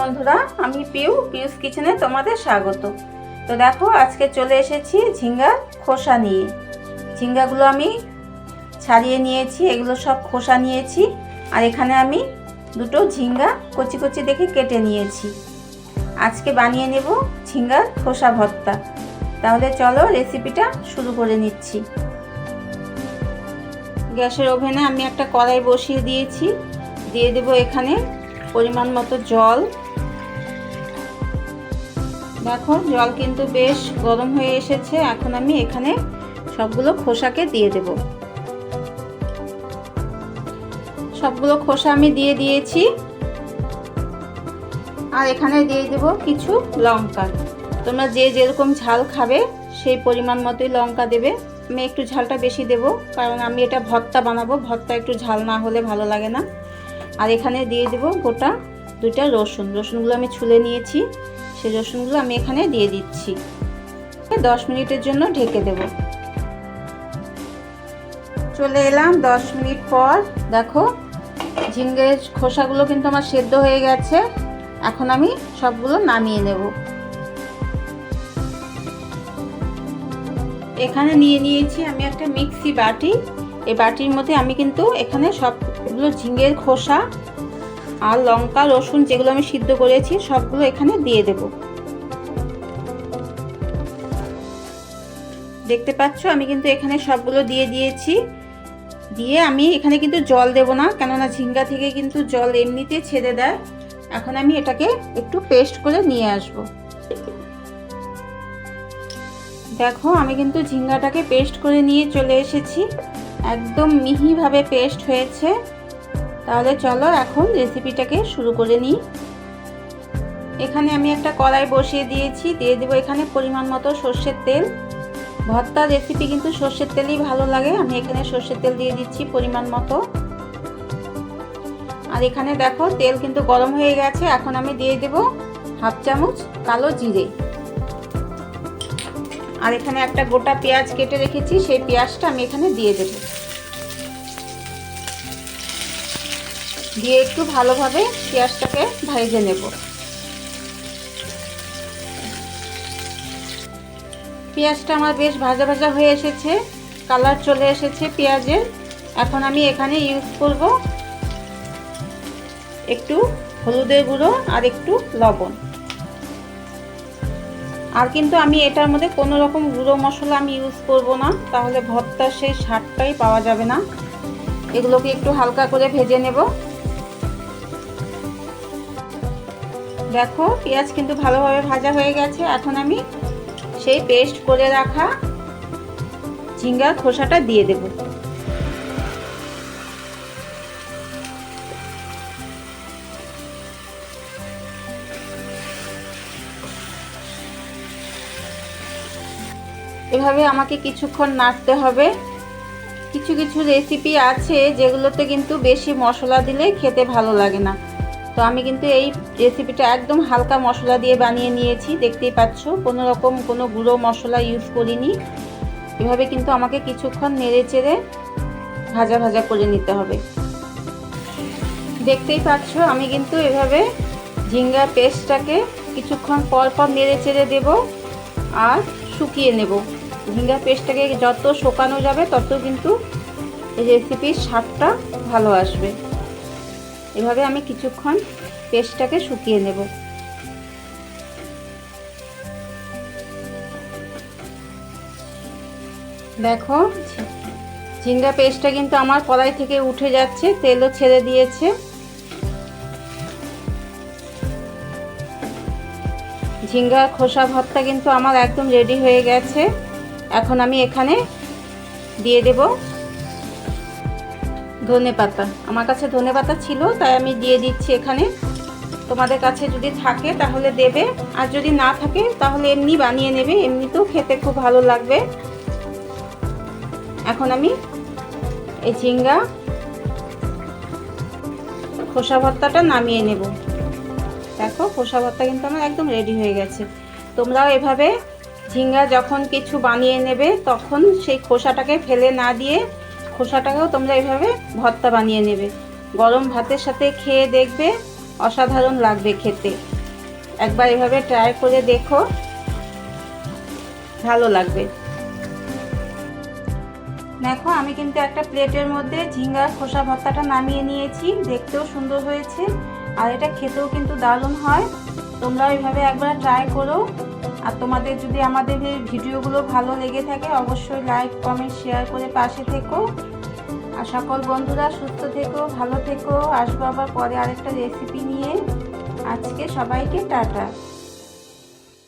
বন্ধুরা, আমি পিউ, পিউস কিচেনে তোমাদের স্বাগত। তো দেখো, আজকে চলে এসেছি ঝিঙ্গার খোসা নিয়ে। ঝিঙ্গাগুলো আমি ছাড়িয়ে নিয়েছি, এগুলো সব খোসা নিয়েছি, আর এখানে আমি দুটো ঝিঙ্গা কচি কচি দেখে কেটে নিয়েছি। আজকে বানিয়ে নেব ঝিঙ্গার খোসা ভর্তা। তাহলে চলো রেসিপিটা শুরু করে নিচ্ছি। গ্যাসের ওভেনে আমি একটা কড়াই বসিয়ে দিয়েছি। দিয়ে দেবো এখানে পরিমাণ মতো জল। দেখো জল কিন্তু বেশ গরম হয়ে এসেছে, এখন আমি এখানে সবগুলো খোসাকে দিয়ে দেব। সবগুলো খোসা আমি দিয়ে দিয়েছি। আর এখানে দিয়ে দেব কিছু লঙ্কা। তোমরা যে যেরকম ঝাল খাবে, সেই পরিমাণ মতোই লঙ্কা দেবে। আমি একটু ঝালটা বেশি দেব, কারণ আমি এটা ভর্তা বানাবো, ভর্তা একটু ঝাল না হলে ভালো লাগে না। আর এখানে দিয়ে দেব গোটা দুইটা রসুন। রসুনগুলো আমি ছুলে নিয়েছি। সেই রসুনগুলো আমি এখানে দিয়ে দিচ্ছি। দশ মিনিটের জন্য ঢেকে দেব। চলে এলাম দশ মিনিট পর। দেখো, ঝিঙ্গের খোসাগুলো কিন্তু আমার সেদ্ধ হয়ে গেছে। এখন আমি সবগুলো নামিয়ে নেব। এখানে নিয়ে নিয়েছি আমি একটা মিক্সি বাটি। এই বাটির মধ্যে আমি কিন্তু এখানে সবগুলো ঝিঙ্গের খোসা আর লঙ্কা, রসুন যেগুলো আমি সিদ্ধ করেছি, সবগুলো এখানে দিয়ে দেব। দেখতে পাচ্ছ, আমি কিন্তু এখানে সবগুলো দিয়ে দিয়েছি। দিয়ে আমি এখানে কিন্তু জল দেব না, কেননা ঝিঙ্গা থেকে কিন্তু জল এমনিতে ছেড়ে দেয়। এখন আমি এটাকে একটু পেস্ট করে নিয়ে আসব। দেখো, আমি কিন্তু ঝিঙ্গাটাকে পেস্ট করে নিয়ে চলে এসেছি। একদম মিহিভাবে পেস্ট হয়েছে। তাহলে চলো এখন রেসিপিটাকে শুরু করে নিই। এখানে আমি একটা কড়াই বসিয়ে দিয়েছি, দিয়ে দেবো এখানে পরিমাণ মতো সর্ষের তেল। ভর্তা রেসিপি কিন্তু সর্ষের তেলই ভালো লাগে, আমি এখানে সর্ষের তেল দিয়ে দিচ্ছি পরিমাণ মতো। আর এখানে দেখো তেল কিন্তু গরম হয়ে গেছে, এখন আমি দিয়ে দেব হাফ চামচ কালো জিরে। আর এখানে একটা গোটা পেঁয়াজ কেটে রেখেছি, সেই পেঁয়াজটা আমি এখানে দিয়ে দেব। দিয়ে একটু ভালোভাবে পেঁয়াজটাকে ভেজে নেব। পেঁয়াজটা আমার বেশ ভাজা ভাজা হয়ে এসেছে, কালার চলে এসেছে পেঁয়াজের। এখন আমি এখানে ইউজ করব একটু হলুদের গুঁড়ো আর একটু লবণ। আর কিন্তু আমি এটার মধ্যে কোনো রকম গুঁড়ো মশলা আমি ইউজ করব না, তাহলে ভর্তার সেই স্বাদটাই পাওয়া যাবে না। এগুলোকে একটু হালকা করে ভেজে নেব। দেখো, পেঁয়াজ কিন্তু ভালোভাবে ভাজা হয়ে গেছে। এখন আমি সেই পেস্ট করে রাখা ঝিঙ্গার খোসাটা দিয়ে দেব। এভাবে আমাকে কিছুক্ষণ নাড়তে হবে। কিছু কিছু রেসিপি আছে যেগুলোতে কিন্তু বেশি মশলা দিলে খেতে ভালো লাগে না। তো আমি কিন্তু এই রেসিপিটা একদম হালকা মশলা দিয়ে বানিয়ে নিয়েছি, দেখতেই পাচ্ছ। কোনো রকম কোনো গুঁড়ো মশলা ইউজ করিনি। এভাবে কিন্তু আমাকে কিছুক্ষণ নেড়ে চেড়ে ভাজা ভাজা করে নিতে হবে। দেখতেই পাচ্ছ, আমি কিন্তু এভাবে ঝিঙ্গা পেস্টটাকে কিছুক্ষণ পর পর নেড়ে চেড়ে দেবো আর শুকিয়ে নেব। ঝিঙ্গা পেস্টটাকে যত শুকানো যাবে, তত কিন্তু রেসিপির স্বাদটা ভালো আসবে। এভাবে আমি কিছুক্ষণ পেস্টটাকে শুকিয়ে নেব। দেখো, ঝিঙ্গা পেস্টটা কিন্তু আমার কড়াই থেকে উঠে যাচ্ছে, তেলও ছেড়ে দিয়েছে। ঝিঙ্গা খোসা ভর্তা কিন্তু আমার একদম রেডি হয়ে গেছে। এখন আমি এখানে দিয়ে দেব ধনে পাতা। আমার কাছে ধনে পাতা ছিল, তাই আমি দিয়ে দিচ্ছি এখানে। তোমাদের কাছে যদি থাকে তাহলে দেবে। আর যদি না থাকে, তাহলে এমনি বানিয়ে নেবে। এমনিতেও খেতে খুব ভালো লাগবে। এখন আমি এই ঝিঙ্গা, খোসা ভর্তাটা নামিয়ে নেব। দেখো, খোসা ভর্তা কিন্তু আমার একদম রেডি হয়ে গেছে। তোমরাও এভাবে ঝিঙ্গা যখন কিছু বানিয়ে নেবে, তখন সেই খোসাটাকে ফেলে না দিয়ে খোসাটাকেও তোমরা এভাবে ভর্তা বানিয়ে নেবে। গরম ভাতের সাথে খেয়ে দেখবে, অসাধারণ লাগবে খেতে। একবার এভাবে ট্রাই করে দেখো, ভালো লাগবে। দেখো, আমি কিন্তু একটা প্লেটের মধ্যে ঝিঙ্গার খোসা ভর্তাটা নামিয়ে নিয়েছি, দেখতেও সুন্দর হয়েছে। আর এটা খেতেও কিন্তু দারুণ হয়। তোমরা এইভাবে একবার ট্রাই করো। আর তোমাদের যদি আমাদের এই ভিডিওগুলো ভালো লেগে থাকে, অবশ্যই লাইক কমেন্ট শেয়ার করে পাশে থেকো। আর সকল বন্ধুরা সুস্থ থেকো, ভালো থেকো। আসব আবার পরে আরেকটা রেসিপি নিয়ে। আজকে সবাইকে টাটা।